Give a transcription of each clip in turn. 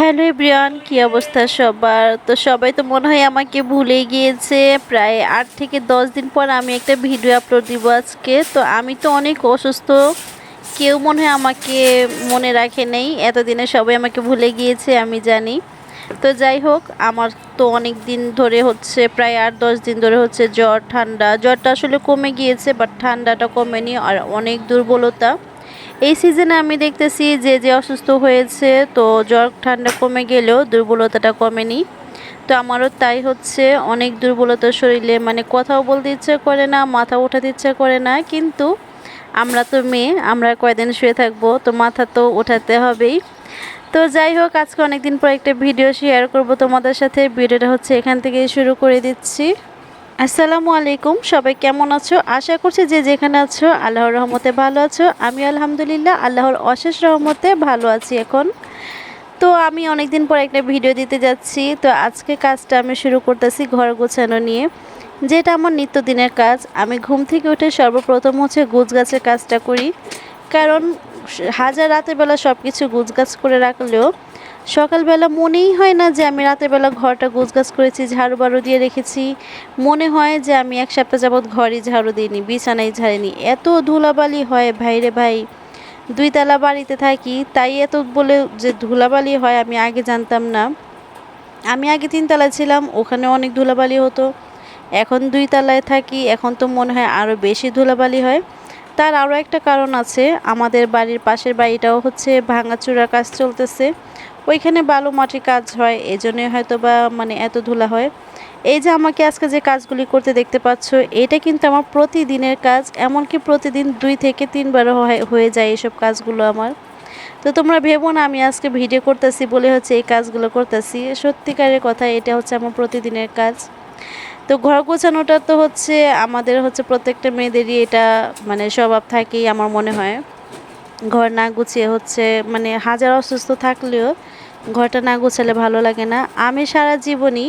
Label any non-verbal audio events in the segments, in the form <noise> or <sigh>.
Hello everyone, কি অবস্থা সবার? তো সবাই তো মনে হয় আমাকে ভুলে গিয়েছে। প্রায় আট থেকে দশ দিন পর আমি একটা ভিডিও আপলোড দিব আজকে। তো আমি তো অনেক অসুস্থ। কেউ মনে হয় আমাকে মনে রাখে নেই। এতদিনে সবাই আমাকে ভুলে গিয়েছে, আমি জানি। তো যাই হোক, আমার তো অনেক দিন ধরে হচ্ছে, প্রায় আট দশ দিন ধরে হচ্ছে জ্বর, ঠান্ডা। জ্বরটা আসলে কমে গিয়েছে বাট ঠান্ডাটা কমেনি, আর অনেক দুর্বলতা। এই সিজনে আমি দেখতেছি যে যে অসুস্থ হয়েছে, তো জ্বর ঠান্ডা কমে গেলেও দুর্বলতাটা কমেনি। তো আমারও তাই হচ্ছে, অনেক দুর্বলতা শরীরে মানে কথাও বলতে ইচ্ছে করে না, মাথা ওঠাতে ইচ্ছে করে না, কিন্তু আমরা তো মেয়ে, আমরা কয়দিন শুয়ে থাকব, তো মাথা তো ওঠাতে হবেই। তো যাই হোক, আজকে অনেকদিন পর একটা ভিডিও শেয়ার করব তোমাদের সাথে। ভিডিওটা হচ্ছে এখান থেকেই শুরু করে দিচ্ছি। আসসালামু আলাইকুম, সবাই কেমন আছো? আশা করছি যে যেখানে আছো, আল্লাহর রহমতে ভালো আছো। আমি আলহামদুলিল্লাহ, আল্লাহর অশেষ রহমতে ভালো আছি এখন। তো আমি অনেক দিন পর একটা ভিডিও দিতে যাচ্ছি। তো আজকে কাজটা আমি শুরু করতেছি ঘর গোছানো নিয়ে। যেটা আমার নিত্যদিনের কাজ। আমি ঘুম থেকে উঠে সর্বপ্রথম হচ্ছে গোছ গাছের কাজটা করি। কারণ হাজার রাতের বেলা সব কিছু গোছগাছ করে রাখলেও সকালবেলা মনেই হয় না যে আমি রাতের বেলা ঘরটা গোছগাছ করেছি, ঝাড়ু বাড়ু দিয়ে রেখেছি। মনে হয় যে আমি এক সপ্তাহ যাবৎ ঘরই ঝাড়ু দিইনি বিছানায় ঝাড়িনি। এত ধুলাবালি হয় ভাইরে ভাই। দুই তালা বাড়িতে থাকি, তাই এত বলে যে ধুলাবালি হয় আমি আগে জানতাম না। আমি আগে তিনতলায় ছিলাম, ওখানে অনেক ধুলাবালি হতো। এখন দুই তলায় থাকি, এখন তো মনে হয় আরও বেশি ধুলাবালি হয়। তার আরও একটা কারণ আছে, আমাদের বাড়ির পাশের বাড়িটাও হচ্ছে ভাঙাচুরার কাজ চলতেছে। ওইখানে বালু মাটির কাজ হয় এই জন্যই হয়তো বা মানে এত ধুলা হয়। এই যে আমাকে আজকে যে কাজগুলি করতে দেখতে পাচ্ছ, এটা কিন্তু আমার প্রতিদিনের কাজ, এমনকি প্রতিদিন দুই থেকে তিনবারও হয়ে যায় এইসব কাজগুলো আমার। তো তোমরা ভেবো না, আমি আজকে ভিডিও করতেছি বলে হচ্ছে এই কাজগুলো করতেছি। সত্যিকারের কথা, এটা হচ্ছে আমার প্রতিদিনের কাজ। তো ঘর গোছানোটা তো হচ্ছে আমাদের হচ্ছে প্রত্যেকটা মেয়েদেরই এটা মানে স্বভাব থাকেই আমার মনে হয়। ঘর না গুছিয়ে হচ্ছে মানে হাজার অসুস্থ থাকলেও ঘরটা না গোছালে ভালো লাগে না। আমি সারা জীবনই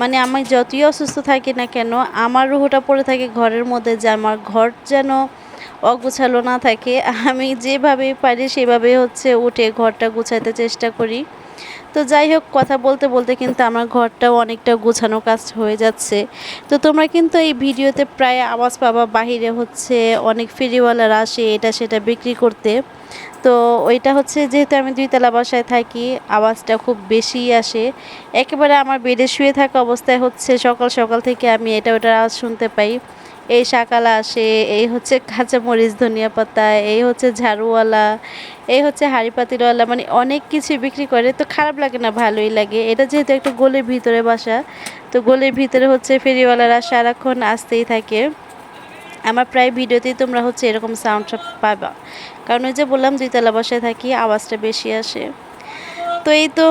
মানে আমি যতই অসুস্থ থাকি না কেন, আমার রুহটা পড়ে থাকে ঘরের মধ্যে যে আমার ঘর যেন অগোছালো না থাকে। আমি যেভাবে পারি সেভাবে হচ্ছে উঠে ঘরটা গুছাইতে চেষ্টা করি। তো যাই হোক, কথা বলতে বলতে কিন্তু আমার ঘরটাও অনেকটা গোছানো কাজ হয়ে যাচ্ছে। তো তোমরা কিন্তু এই ভিডিওতে প্রায় আওয়াজ পাবা, বাহিরে হচ্ছে অনেক ফেরিওয়ালারা আসে এটা সেটা বিক্রি করতে। তো ওইটা হচ্ছে যেহেতু আমি দুইতলা বাসায় থাকি, আওয়াজটা খুব বেশি আসে। একেবারে আমার বেডে শুয়ে থাকা অবস্থায় হচ্ছে সকাল সকাল থেকে আমি এটা ওটার আওয়াজ শুনতে পাই। এই শাকালা আসে, এই হচ্ছে কাঁচামরিচ, ধনিয়া পাতা, এই হচ্ছে ঝাড়ুওয়ালা এই হচ্ছে হাঁড়ি পাতিরওয়ালা মানে অনেক কিছু বিক্রি করে। তো খারাপ লাগে না, ভালোই লাগে। এটা যেহেতু একটা গোলের ভিতরে বাসা, তো গোলের ভিতরে হচ্ছে ফেরিওয়ালারা সারাক্ষণ আসতেই থাকে। আমার প্রায় ভিডিওতেই তোমরা হচ্ছে এরকম সাউন্ড পাবা। কারণ ওই যে বললাম, দুইতলা বাসায় থাকি, আওয়াজটা বেশি আসে। তো এই তো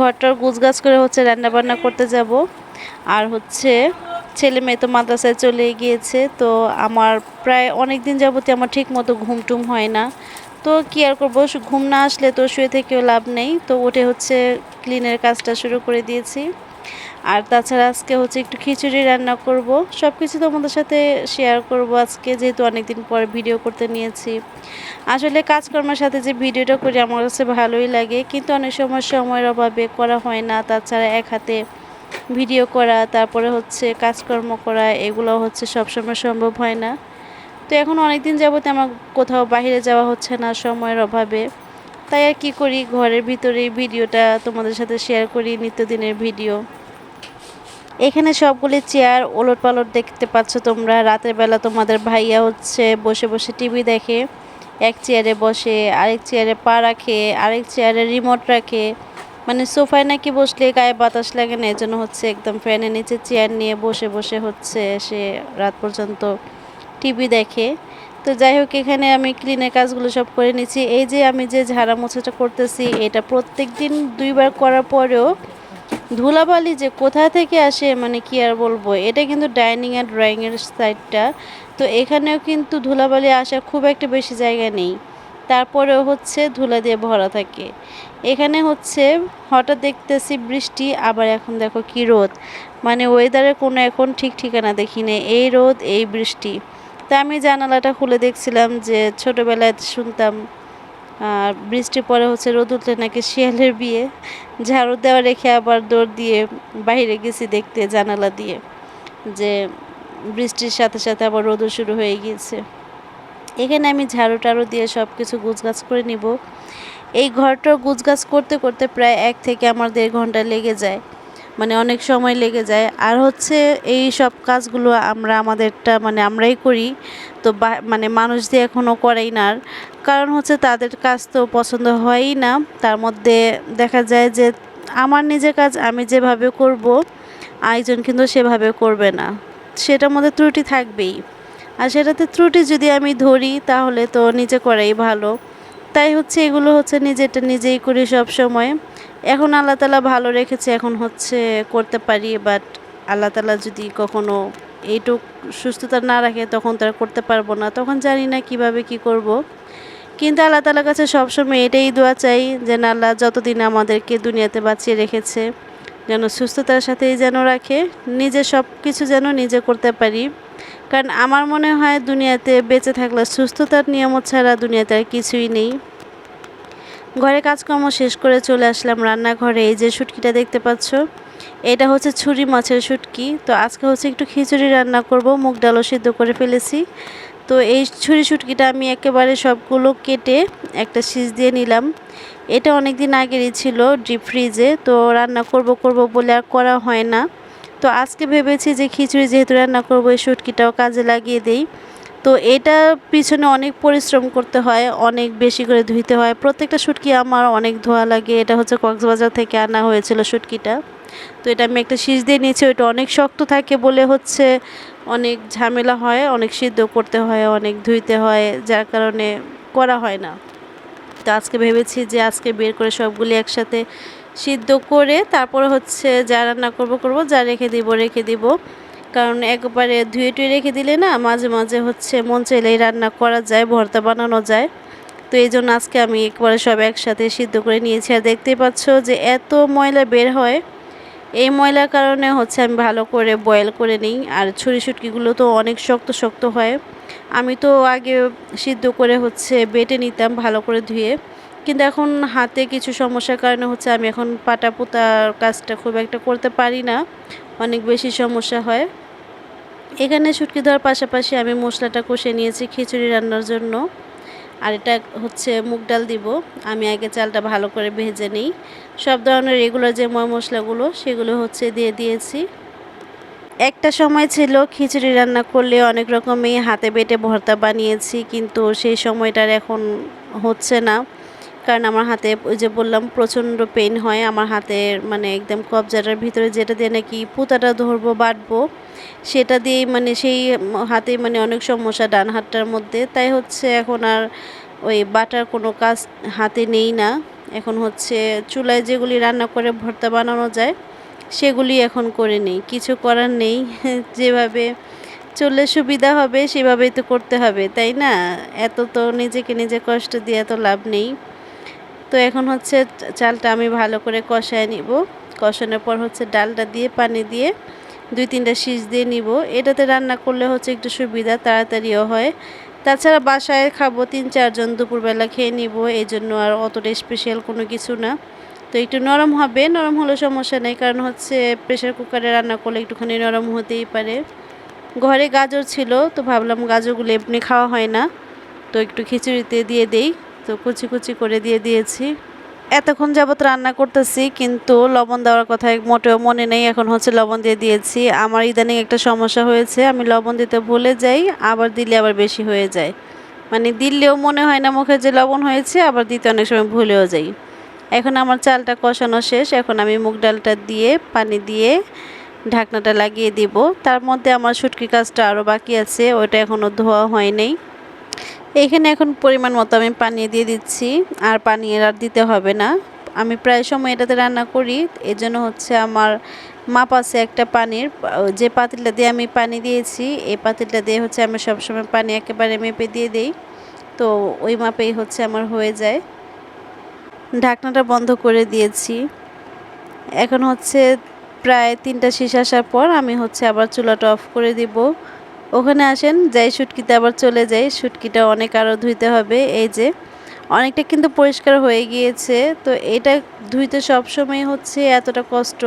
ঘরটার গুছগাছ করে হচ্ছে রান্নাবান্না করতে যাব। আর হচ্ছে ছেলে মেয়ে তো মাদ্রাসায় চলে গিয়েছে, তো আমার প্রায় অনেক দিন যাবতীয় আমার ঠিক মতো ঘুম টুম হয় না। তো কী আর করব ঘুম না আসলে তো শুয়ে থেকেও লাভ নেই। তো ওঠে হচ্ছে ক্লিনের কাজটা শুরু করে দিয়েছি। আর তাছাড়া আজকে হচ্ছে একটু খিচুড়ি রান্না করব। সব কিছু তোমাদের সাথে শেয়ার করব আজকে, যেহেতু অনেকদিন পর ভিডিও করতে নিয়েছি। আসলে কাজকর্মের সাথে যে ভিডিওটা করি, আমার কাছে ভালোই লাগে। কিন্তু অনেক সময় সময়ের অভাবে করা হয় না। তাছাড়া এক হাতে ভিডিও করা, তারপরে হচ্ছে কাজকর্ম করা এগুলো হচ্ছে সবসময় সম্ভব হয় না। তো এখন অনেক দিন যাবতে আমার কোথাও বাইরে যাওয়া হচ্ছে না সময়ের অভাবে। তাই আর কি করি, ঘরের ভিতরেই ভিডিওটা তোমাদের সাথে শেয়ার করি, নিত্যদিনের ভিডিও। এখানে সবগুলি চেয়ার ওলট পালট দেখতে পাচ্ছ তোমরা। রাতের বেলা তোমাদের ভাইয়া হচ্ছে বসে বসে টিভি দেখে, এক চেয়ারে বসে, আরেক চেয়ারে পা রাখে, আরেক চেয়ারে রিমোট রাখে। মানে সোফায় নাকি বসলে গায়ে বাতাস লাগে না, এজন্য হচ্ছে একদম ফ্যানের নিচে চেয়ার নিয়ে বসে বসে হচ্ছে সে রাত পর্যন্ত টিভি দেখে। তো যাই হোক, এখানে আমি ক্লিনের কাজগুলো সব করে নিচ্ছি। এই যে আমি যে ঝাড়া মোছাটা করতেছি, এটা প্রত্যেক দিন দুইবার করার পরেও ধুলাবালি যে কোথা থেকে আসে মানে কি আর বলব, এটা কিন্তু ডাইনিং আর ড্রয়িংয়ের সাইডটা তো এখানেও কিন্তু ধুলাবালি আসার খুব একটা বেশি জায়গা নেই। তারপরেও হচ্ছে ধুলা দিয়ে ভরা থাকে। এখানে হচ্ছে হঠাৎ দেখতেছি বৃষ্টি, আবার এখন দেখো কি রোদ। মানে ওয়েদারের কোনো এখন ঠিক ঠিকানা দেখি নেই এই রোদ, এই বৃষ্টি। তা আমি জানালাটা খুলে দেখছিলাম যে ছোটোবেলায় শুনতাম আর বৃষ্টি পরে হচ্ছে রোদ উঠলে নাকি শিয়ালের বিয়ে। ঝাড়ু দেওয়া রেখে আবার দৌড় দিয়ে বাইরে গেছি দেখতে জানালা দিয়ে, যে বৃষ্টির সাথে সাথে আবার রোদও শুরু হয়ে গিয়েছে। এখানে আমি ঝাড়ু টাড়ু দিয়ে সব কিছু গুছগাছ করে নিব। এই ঘরটা গুছগাছ করতে করতে প্রায় এক থেকে আমার দেড় ঘণ্টা লেগে যায়। মানে অনেক সময় লেগে যায়। আর হচ্ছে এই সব কাজগুলো আমরা আমাদেরটা মানে আমরাই করি। তো মানে মানুষ দিয়ে এখনও করেই না আর। কারণ হচ্ছে তাদের কাজ তো পছন্দ হয়ই না। তার মধ্যে দেখা যায় যে আমার নিজের কাজ আমি যেভাবে করব আরেকজন কিন্তু সেভাবে করবে না। সেটার মধ্যে ত্রুটি থাকবেই। আর সেটাতে ত্রুটি যদি আমি ধরি তাহলে তো নিজে করাই ভালো। তাই হচ্ছে এগুলো হচ্ছে নিজেরটা নিজেই করি সব সময়। এখন আল্লাহ তালা ভালো রেখেছে, এখন হচ্ছে করতে পারি বাট আল্লাহ তালা যদি কখনো এইটুক সুস্থতা না রাখে, তখন তারা করতে পারব না। তখন জানি না কীভাবে কি করব। কিন্তু আল্লাহ তালার কাছে সবসময় এটাই দোয়া চাই, যেন আল্লাহ যতদিন আমাদেরকে দুনিয়াতে বাঁচিয়ে রেখেছে, যেন সুস্থতার সাথেই যেন রাখে, নিজে সব কিছু যেন নিজে করতে পারি। কারণ আমার মনে হয় দুনিয়াতে বেঁচে থাকলে সুস্থতার নিয়মত ছাড়া দুনিয়াতে আর কিছুই নেই। ঘরে কাজকর্ম শেষ করে চলে আসলাম রান্নাঘরে। এই যে শুটকিটা দেখতে পাচ্ছ, এটা হচ্ছে ছুরি মাছের শুটকি। তো আজকে হচ্ছে একটু খিচুড়ি রান্না করব, মুগ ডালও সিদ্ধ করে ফেলেছি। তো এই ছুরি শুটকিটা আমি একেবারে সবগুলো কেটে একটা সিজ দিয়ে নিলাম। এটা অনেক দিন আগেরই ছিল ডিপ ফ্রিজে, তো রান্না করব করব বলে আর করা হয় না। তো আজকে ভেবেছি যে খিচুড়ি যেহেতু রান্না করব, এই শুটকিটাও কাজে লাগিয়ে দেই। তো এটা পিছনে অনেক পরিশ্রম করতে হয়, অনেক বেশি করে ধুইতে হয়। প্রত্যেকটা শুটকি আমার অনেক ধোয়া লাগে। এটা হচ্ছে কক্সবাজার থেকে আনা হয়েছিল শুটকিটা। তো এটা আমি একটা শীষ দিয়ে নিয়েছি, ওইটা অনেক শক্ত থাকে বলে হচ্ছে অনেক ঝামেলা হয়, অনেক সিদ্ধ করতে হয়, অনেক ধুইতে হয়, যার কারণে করা হয় না। তো আজকে ভেবেছি যে আজকে বের করে সবগুলি একসাথে সিদ্ধ করে তারপরে হচ্ছে যা রান্না করব করব যা রেখে দিব রেখে দিব। কারণ একবারে ধুয়ে টুয়ে রেখে দিলে না মাঝে মাঝে হচ্ছে মন চাইলেই রান্না করা যায়, ভর্তা বানানো যায়। তো এই জন্য আজকে আমি একবারে সব একসাথে সিদ্ধ করে নিয়েছি। আর দেখতেই পাচ্ছ যে এত ময়লা বের হয়। এই ময়লার কারণে হচ্ছে আমি ভালো করে বয়েল করে নিই। আর ছুরি শুটকিগুলো তো অনেক শক্ত শক্ত হয়। আমি তো আগে সিদ্ধ করে হচ্ছে বেটে নিতাম ভালো করে ধুয়ে। কিন্তু এখন হাতে কিছু সমস্যার কারণে হচ্ছে আমি এখন পাটা পোতার কাজটা খুব একটা করতে পারি না। অনেক বেশি সমস্যা হয়। এখানে শুটকি দেওয়ার পাশাপাশি আমি মশলাটা কষে নিয়েছি খিচুড়ি রান্নার জন্য। আর এটা হচ্ছে মুগ ডাল দিব। আমি আগে চালটা ভালো করে ভেজে নিই। সব ধরনের রেগুলার যে ময় মশলাগুলো সেগুলো হচ্ছে দিয়ে দিয়েছি। একটা সময় ছিল খিচুড়ি রান্না করলে অনেক রকমই হাতে বেটে ভর্তা বানিয়েছি কিন্তু সেই সময়টার এখন হচ্ছে না। কারণ আমার হাতে ওই যে বললাম, প্রচণ্ড পেন হয়। আমার হাতের মানে একদম কবজাটার ভিতরে যেটা দিয়ে নাকি পুতাটা ধরবো বাটবো সেটা দিয়েই মানে সেই হাতে মানে অনেক সমস্যা ডান হাতটার মধ্যে। তাই হচ্ছে এখন আর ওই বাটার কোনো কাজ হাতে নেই না। এখন হচ্ছে চুলায় যেগুলি রান্না করে ভর্তা বানানো যায়, সেগুলি এখন করে নেই। কিছু করার নেই। <laughs> যেভাবে চললে সুবিধা হবে, সেভাবেই তো করতে হবে, তাই না? এত তো নিজেকে নিজে কষ্ট দিয়ে এত লাভ নেই। তো এখন হচ্ছে চালটা আমি ভালো করে কষায় নিব। কষানোর পর হচ্ছে ডালটা দিয়ে পানি দিয়ে দুই তিনটা শীষ দিয়ে নিব। এটাতে রান্না করলে হচ্ছে একটু সুবিধা, তাড়াতাড়িও হয়। তাছাড়া বাসায় খাব তিন চারজন দুপুরবেলা খেয়ে নিব এই জন্য আর অতটা স্পেশাল কোনো কিছু না। তো একটু নরম হবে, নরম হলে সমস্যা নেই, কারণ হচ্ছে প্রেশার কুকারে রান্না করলে একটুখানি নরম হতেই পারে। ঘরে গাজর ছিল, তো ভাবলাম গাজরগুলো এমনি খাওয়া হয় না, তো একটু খিচুড়িতে দিয়ে দেই। তো কুচি কুচি করে দিয়ে দিয়েছি। এতক্ষণ যাবত রান্না করতেছি, কিন্তু লবণ দেওয়ার কথা মোটেও মনে নেই। এখন হচ্ছে লবণ দিয়ে দিয়েছি। আমার ইদানিং একটা সমস্যা হয়েছে, আমি লবণ দিতে ভুলে যাই, আবার দিলে আবার বেশি হয়ে যায়। মানে দিলেও মনে হয় না মুখে যে লবণ হয়েছে, আবার দিতে অনেক সময় ভুলেও যাই। এখন আমার চালটা কষানো শেষ, এখন আমি মুগ ডালটা দিয়ে, পানি দিয়ে ঢাকনাটা লাগিয়ে দিব। তার মধ্যে আমার শুটকি কাজটা আরও বাকি আছে, ওইটা এখনও ধোয়া হয় নাই। এখানে এখন পরিমাণ মতো আমি পানি দিয়ে দিচ্ছি, আর পানি আর দিতে হবে না। আমি প্রায় সময় এটাতে রান্না করি, এজন্য হচ্ছে আমার মাপ আছে একটা পানির। যে পাতিলটা দিয়ে আমি পানি দিয়েছি, এই পাতিলটা দিয়ে হচ্ছে আমি সবসময় পানি একেবারে মেপে দিয়ে দিই। তো ওই মাপেই হচ্ছে আমার হয়ে যায়। ঢাকনাটা বন্ধ করে দিয়েছি। এখন হচ্ছে প্রায় তিনটা শীষ আসার পর আমি হচ্ছে আবার চুলাটা অফ করে দিব। ওখানে আসেন, যাই শুটকিতে আবার চলে যাই। শুটকিটা অনেক আরও ধুইতে হবে। এই যে, অনেকটা কিন্তু পরিষ্কার হয়ে গিয়েছে। তো এটা ধুইতে সবসময় হচ্ছে এতটা কষ্ট।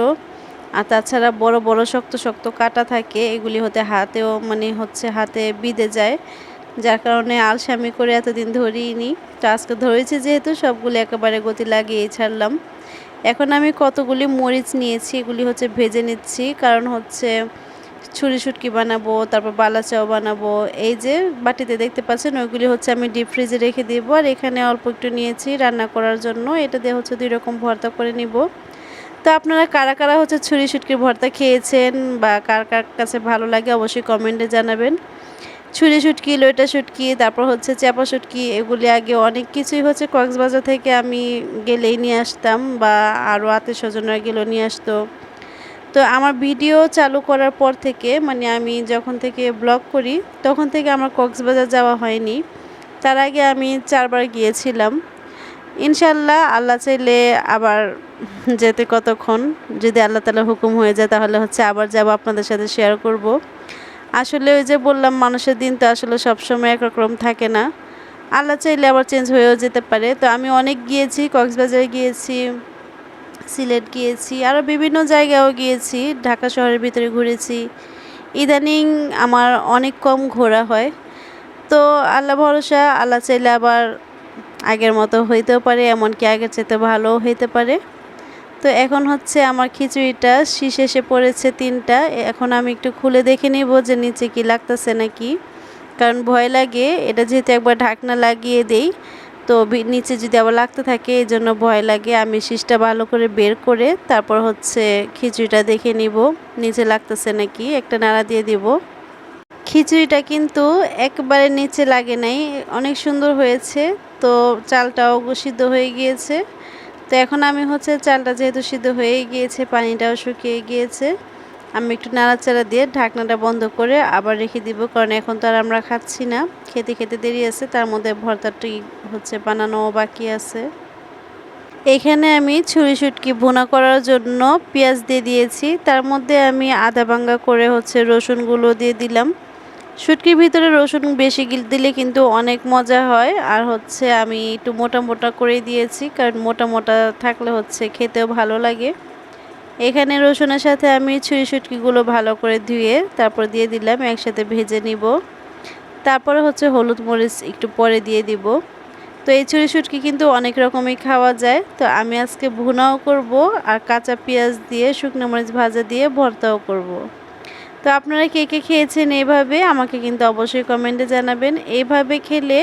আর তাছাড়া বড় বড়, শক্ত শক্ত কাটা থাকে। এগুলি হতে হাতেও মানে হচ্ছে হাতে বিঁধে যায়। যার কারণে আলসামি করে এতদিন ধরিনি তো আজকে ধরেছি যেহেতু, সবগুলো একেবারে গতি লাগিয়ে ছাড়লাম। এখন আমি কতগুলি মরিচ নিয়েছি, এগুলি হচ্ছে ভেজে নিচ্ছি। কারণ হচ্ছে ছুরি শুটকি বানাবো, তারপর বালা চাও বানাবো। এই যে বাটিতে দেখতে পাচ্ছেন, ওইগুলি হচ্ছে আমি ডিপ ফ্রিজে রেখে দিব। আর এখানে অল্প একটু নিয়েছি রান্না করার জন্য। এটা দিয়ে হচ্ছে দুই রকম ভর্তা করে নিব। তো আপনারা কারা কারা হচ্ছে ছুরি শুটকির ভর্তা খেয়েছেন বা কার কার কাছে ভালো লাগে অবশ্যই কমেন্টে জানাবেন। ছুরি শুটকি লইটা শুটকি, তারপর হচ্ছে চাপা শুটকি, এগুলি আগে অনেক কিছুই হচ্ছে কক্সবাজার থেকে আমি গেলেই নিয়ে আসতাম বা আরও আত্মীয় স্বজনরা গেলেও নিয়ে আসতো। তো আমার ভিডিও চালু করার পর থেকে মানে আমি যখন থেকে ব্লগ করি, তখন থেকে আমার কক্সবাজার যাওয়া হয়নি। তার আগে আমি চারবার গিয়েছিলাম। ইনশাল্লাহ আল্লাহ চাইলে আবার যেতে কতক্ষণ, যদি আল্লাহ তালা হুকুম হয়ে যায় তাহলে হচ্ছে আবার যাব আপনাদের সাথে শেয়ার করব। আসলে ওই যে বললাম, মানুষের দিন তো আসলে সবসময় একরকম থাকে না। আল্লাহ চাইলে আবার চেঞ্জ হয়েও যেতে পারে। তো আমি অনেক গিয়েছি, কক্সবাজারে গিয়েছি। সিলেট গিয়েছি আরও বিভিন্ন জায়গাও গিয়েছি, ঢাকা শহরের ভিতরে ঘুরেছি। ইদানিং আমার অনেক কম ঘোরা হয়। তো আল্লাহ ভরসা, আল্লাহ চাইলে আবার আগের মতো হইতেও পারে, এমনকি আগের চাইতে ভালোও হইতে পারে। তো এখন হচ্ছে আমার খিচুড়িটা শীষ এসে পড়েছে তিনটা। এখন আমি একটু খুলে দেখে নিব যে নিচে কি লাগতেছে নাকি। কারণ ভয় লাগে, এটা যেহেতু একবার ঢাকনা লাগিয়ে দেই তো নিচে যদি আবার লাগতে থাকে, এই জন্য ভয় লাগে। আমি শীষটা ভালো করে বের করে তারপর হচ্ছে খিচুড়িটা দেখে নিব। নিচে লাগতেছে নাকি? একটা নাড়া দিয়ে দিব। খিচুড়িটা কিন্তু একবারে নিচে লাগে নাই। অনেক সুন্দর হয়েছে। তো চালটাও সিদ্ধ হয়ে গিয়েছে। তো এখন আমি হচ্ছে চালটা যেহেতু সিদ্ধ হয়ে গিয়েছে, পানিটাও শুকিয়ে গিয়েছে। আমি একটু নাড়াচাড়া দিয়ে ঢাকনাটা বন্ধ করে আবার রেখে দিব, কারণ এখন তো আর আমরা খাচ্ছি না। খেতে খেতে দেরি আছে, তার মধ্যে ভর্তাটি হচ্ছে বানানো বাকি আছে। এখানে আমি ছুরি শুটকি ভুনা করার জন্য পেঁয়াজ দিয়ে দিয়েছি, তার মধ্যে আমি আদা ভাঙ্গা করে হচ্ছে রসুনগুলো দিয়ে দিলাম। শুটকির ভিতরে রসুন বেশি গিল, দিলে কিন্তু অনেক মজা হয়, আর হচ্ছে আমি একটু মোটা মোটা করে দিয়েছি, কারণ মোটা মোটা থাকলে হচ্ছে খেতেও ভালো লাগে। এখানে রসুনের সাথে আমি ছুরি শুটকিগুলো ভালো করে ধুয়ে তারপর দিয়ে দিলাম, একসাথে ভেজে নিব। তারপরে হচ্ছে হলুদ মরিচ একটু পরে দিয়ে দিব। তো এই ছুরি শুটকি কিন্তু অনেক রকমই খাওয়া যায়। তো আমি আজকে ভুনাও করব আর কাঁচা পেঁয়াজ দিয়ে, শুকনো মরিচ ভাজা দিয়ে ভর্তাও করব। তো আপনারা কে কে খেয়েছেন এইভাবে আমাকে কিন্তু অবশ্যই কমেন্টে জানাবেন। এইভাবে খেলে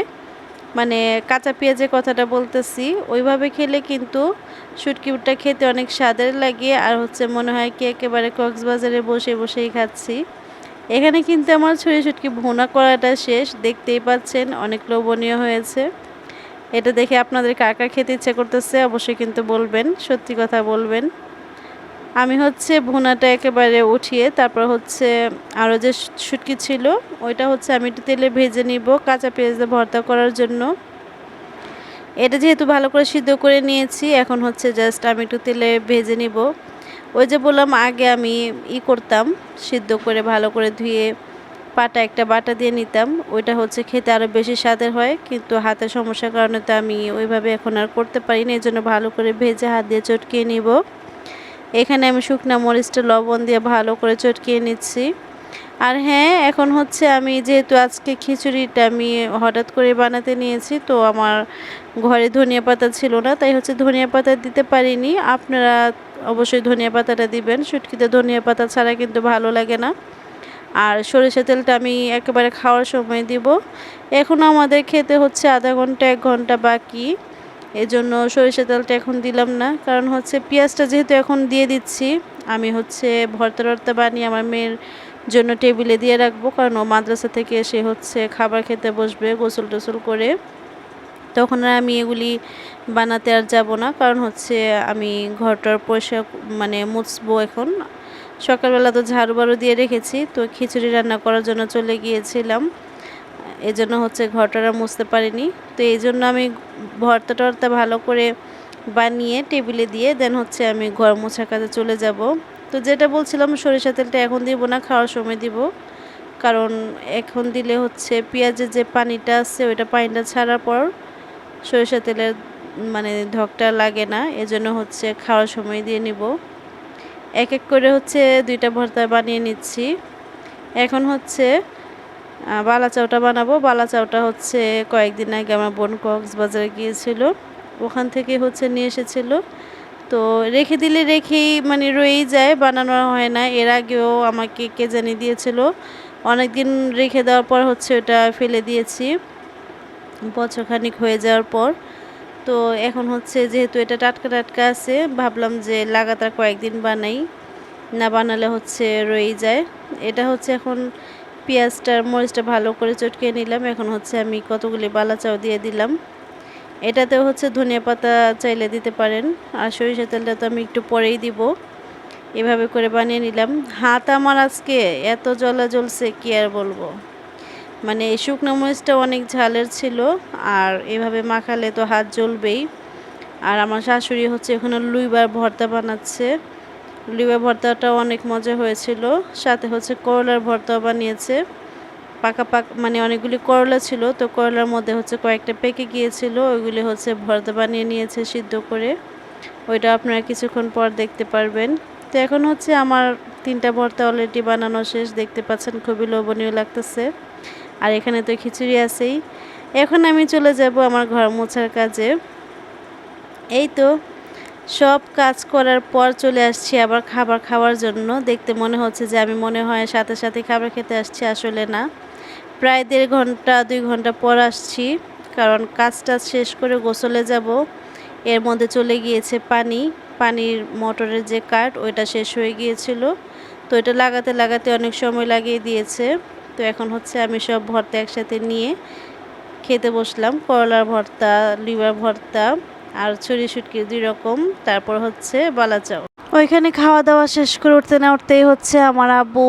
মানে কাঁচা পেঁয়াজের কথাটা বলতেছি, ওইভাবে খেলে কিন্তু শুটকিটা খেতে অনেক স্বাদের লাগে। আর হচ্ছে মনে হয় কি একেবারে কক্সবাজারে বসে বসেই খাচ্ছি। এখানে কিন্তু আমার ছুরি শুটকি ভুনা করাটা শেষ, দেখতেই পাচ্ছেন অনেক লোভনীয় হয়েছে। এটা দেখে আপনাদের কার খেতে ইচ্ছে করতেছে অবশ্যই কিন্তু বলবেন, সত্যি কথা বলবেন। আমি হচ্ছে ভুনাটা একেবারে উঠিয়ে তারপর হচ্ছে আরও যে শুটকি ছিল, ওইটা হচ্ছে আমি একটু তেলে ভেজে নিব কাঁচা পেঁয়াজ ভর্তা করার জন্য। এটা যেহেতু ভালো করে সিদ্ধ করে নিয়েছি, এখন হচ্ছে জাস্ট আমি একটু তেলে ভেজে নিব। ওই যে বললাম, আগে আমি ই করতাম, সিদ্ধ করে ভালো করে ধুয়ে পাটা একটা বাটা দিয়ে নিতাম। ওইটা হচ্ছে খেতে আরও বেশি স্বাদের হয়, কিন্তু হাতের সমস্যার কারণে তো আমি ওইভাবে এখন আর করতে পারি না এই জন্য ভালো করে ভেজে হাত দিয়ে চটকিয়ে নিব। এখানে আমি শুকনো মরিচটা লবণ দিয়ে ভালো করে চটকিয়ে নিচ্ছি। আর হ্যাঁ এখন হচ্ছে আমি যেহেতু আজকে খিচুড়িটা আমি হঠাৎ করে বানাতে নিয়েছি, তো আমার ঘরে ধনিয়া পাতা ছিল না, তাই হচ্ছে ধনিয়া পাতা দিতে পারিনি। আপনারা অবশ্যই ধনিয়া পাতাটা দিবেন, শুটকিতে ধনিয়া পাতা ছাড়া কিন্তু ভালো লাগে না। আর সরিষা তেলটা আমি একেবারে খাওয়ার সময় দিব। এখন আমাদের খেতে হচ্ছে আধা ঘণ্টা, এক ঘণ্টা বাকি। এজন্য সরিষা তেলটা এখন দিলাম না, কারণ হচ্ছে পেঁয়াজটা যেহেতু এখন দিয়ে দিচ্ছি, আমি হচ্ছে ভর্তা টর্তা বানিয়ে আমার মেয়ের জন্য টেবিলে দিয়ে রাখব, কারণ ও মাদ্রাসা থেকে এসে হচ্ছে খাবার খেতে বসবে গোসল টোসল করে। তখন আর আমি এগুলি বানাতে আর যাব না, কারণ হচ্ছে আমি ঘরটার পয়সা মানে মুছবো এখন। সকালবেলা তো ঝাড়ু বাড়ু দিয়ে রেখেছি, তো খিচুড়ি রান্না করার জন্য চলে গিয়েছিলাম। এজন্য হচ্ছে ঘরটারা মুছতে পারিনি। তো এই জন্য আমি ভর্তা টর্তা ভালো করে বানিয়ে টেবিলে দিয়ে দেন হচ্ছে আমি ঘর মোছার কাজে চলে যাব। তো যেটা বলছিলাম সরিষা তেলটা এখন দিব না, খাওয়ার সময় দিব। কারণ এখন দিলে হচ্ছে পেঁয়াজের যে পানিটা আছে, ওইটা পানিটা ছাড়ার পর সরিষা তেলের মানে ধকটা লাগে না। এজন্য হচ্ছে খাওয়ার সময় দিয়ে নিব। এক এক করে হচ্ছে দুইটা ভর্তা বানিয়ে নিচ্ছি। এখন হচ্ছে বালা চাউটা বানাবো। বালা চাউটা হচ্ছে কয়েকদিন আগে আমার বোন কক্সবাজারে গিয়েছিল। ওখান থেকে হচ্ছে নিয়ে এসেছিল। তো রেখে দিলে রেখেই মানে রয়েই যায়, বানানো হয় না। এর আগেও আমাকে কে জানি দিয়েছিল। অনেক দিন রেখে দেওয়ার পর হচ্ছে ওটা ফেলে দিয়েছি। বছরখানিক হয়ে যাওয়ার পর। তো এখন হচ্ছে যেহেতু এটা টাটকা টাটকা আছে, ভাবলাম যে লাগাতার কয়েকদিন বানাই। না বানালে হচ্ছে রয়েই যায়। এটা হচ্ছে এখন পেঁয়াজটার মরিচটা ভালো করে চটকে নিলাম। এখন হচ্ছে আমি কতগুলি বালা চাও দিয়ে দিলাম। এটাতে হচ্ছে ধনিয়া পাতা চাইলে দিতে পারেন, আর সরিষা তেলটা তো আমি একটু পরেই দিব। এভাবে করে বানিয়ে নিলাম। হাত আমার আজকে এত জলা জ্বলছে, কি আর বলব? মানে শুকনো মরিচটা অনেক ঝালের ছিল, আর এভাবে মাখালে তো হাত জ্বলবেই। আর আমার শাশুড়ি হচ্ছে এখানে লুইবার ভর্তা বানাচ্ছে। লুইবার ভর্তাটা অনেক মজা হয়েছিল। সাথে হচ্ছে করলার ভর্তাও বানিয়েছে। পাকা পাক মানে অনেকগুলি করলা ছিল, তো করলার মধ্যে হচ্ছে কয়েকটা পেকে গিয়েছিল, ওইগুলি হচ্ছে ভর্তা বানিয়ে নিয়েছে সিদ্ধ করে। ওইটা আপনারা কিছুক্ষণ পর দেখতে পারবেন। তো এখন হচ্ছে আমার তিনটা ভর্তা অলরেডি বানানো শেষ, দেখতে পাচ্ছেন খুবই লোভনীয় লাগতেছে। আর এখানে তো খিচুড়ি আছেই। এখন আমি চলে যাব আমার ঘর মোছার কাজে। এই তো সব কাজ করার পর চলে আসছি আবার খাবার খাওয়ার জন্য। দেখতে মনে হচ্ছে যে আমি মনে হয় সাথে সাথে খাবার খেতে আসছি, আসলে না। প্রায় দেড় ঘণ্টা, দুই ঘণ্টা পর আসছি, কারণ কাজটা শেষ করে গোসলে যাব। এর মধ্যে চলে গিয়েছে পানি। পানির মোটরের যে কাঠ, ওইটা শেষ হয়ে গিয়েছিল। তো এটা লাগাতে লাগাতে অনেক সময় লাগিয়ে দিয়েছে। তো এখন হচ্ছে আমি সব ভর্তা একসাথে নিয়ে খেতে বসলাম। করলার ভর্তা, লিভার ভর্তা আর ছুরি শুটকি দুই রকম, তারপর হচ্ছে বালা চাও ওইখানে খাওয়া দাওয়া শেষ করে উঠতে না উঠতেই হচ্ছে আমার আব্বু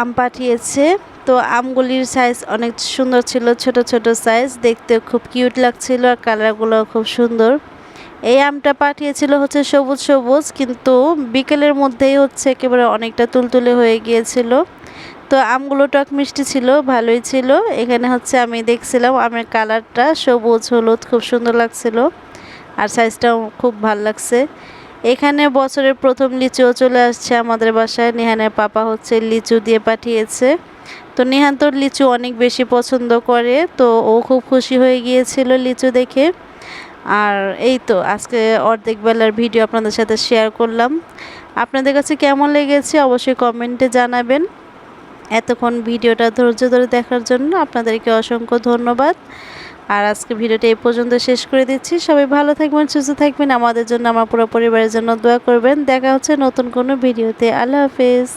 আম পাঠিয়েছে। তো আমগুলির সাইজ অনেক সুন্দর ছিল, ছোট ছোট সাইজ দেখতে খুব কিউট লাগছিল আর কালারগুলো খুব সুন্দর। এই আমটা পাঠিয়েছিল হচ্ছে সবুজ সবুজ, কিন্তু বিকেলের মধ্যেই হচ্ছে একেবারে অনেকটা তুলতুলে হয়ে গিয়েছিল। তো আমগুলো টক মিষ্টি ছিল, ভালোই ছিল। এখানে হচ্ছে আমি দেখছিলাম আমের কালারটা সবুজ, হলুদ, খুব সুন্দর লাগছিল। আর সাইজটাও খুব ভালো লাগছে। এখানে বছরের প্রথম লিচুও চলে আসছে আমাদের বাসায়। নিহানের পাপা হচ্ছে লিচু দিয়ে পাঠিয়েছে। তো নিহান তোর লিচু অনেক বেশি পছন্দ করে, তো ও খুব খুশি হয়ে গিয়েছিল লিচু দেখে। আর এই তো, আজকে অর্ধেক বেলার ভিডিও আপনাদের সাথে শেয়ার করলাম। আপনাদের কাছে কেমন লেগেছে অবশ্যই কমেন্টে জানাবেন। এতক্ষণ ভিডিওটা ধৈর্য ধরে দেখার জন্য আপনাদেরকে অসংখ্য ধন্যবাদ। আর আজকে ভিডিওটা এই পর্যন্ত শেষ করে দিচ্ছি। সবাই ভালো থাকবেন, সুস্থ থাকবেন। আমাদের জন্য, আমার পুরো পরিবারের জন্য দোয়া করবেন। দেখা হচ্ছে নতুন কোনো ভিডিওতে। আল্লাহ হাফেজ।